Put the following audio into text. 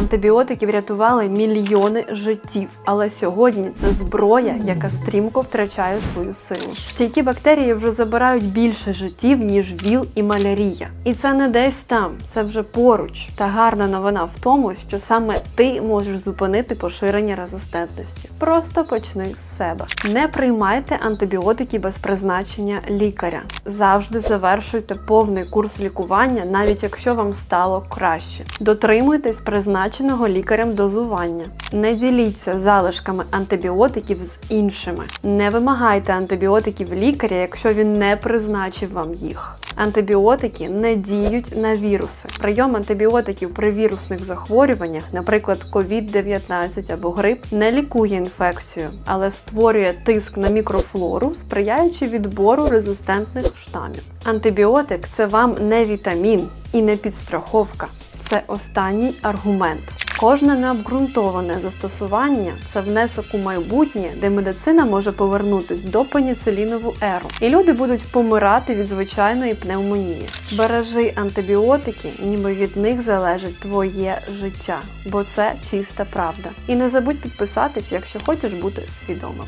Антибіотики врятували мільйони життів, але сьогодні це зброя, яка стрімко втрачає свою силу. Стійкі бактерії вже забирають більше життів, ніж ВІЛ і малярія. І це не десь там, це вже поруч. Та гарна новина в тому, що саме ти можеш зупинити поширення резистентності. Просто почни з себе. Не приймайте антибіотики без призначення лікаря. Завжди завершуйте повний курс лікування, навіть якщо вам стало краще. Дотримуйтесь призначеного лікарем дозування. Не діліться залишками антибіотиків з іншими. Не вимагайте антибіотиків лікаря, якщо він не призначив вам їх. Антибіотики не діють на віруси. Прийом антибіотиків при вірусних захворюваннях, наприклад, COVID-19 або грип, не лікує інфекцію, але створює тиск на мікрофлору, сприяючи відбору резистентних штамів. Антибіотик це вам не вітамін і не підстраховка. Це останній аргумент. Кожне необґрунтоване застосування це внесок у майбутнє, де медицина може повернутись в допеніцилінову еру, і люди будуть помирати від звичайної пневмонії. Бережи антибіотики, ніби від них залежить твоє життя, бо це чиста правда. І не забудь підписатись, якщо хочеш бути свідомим.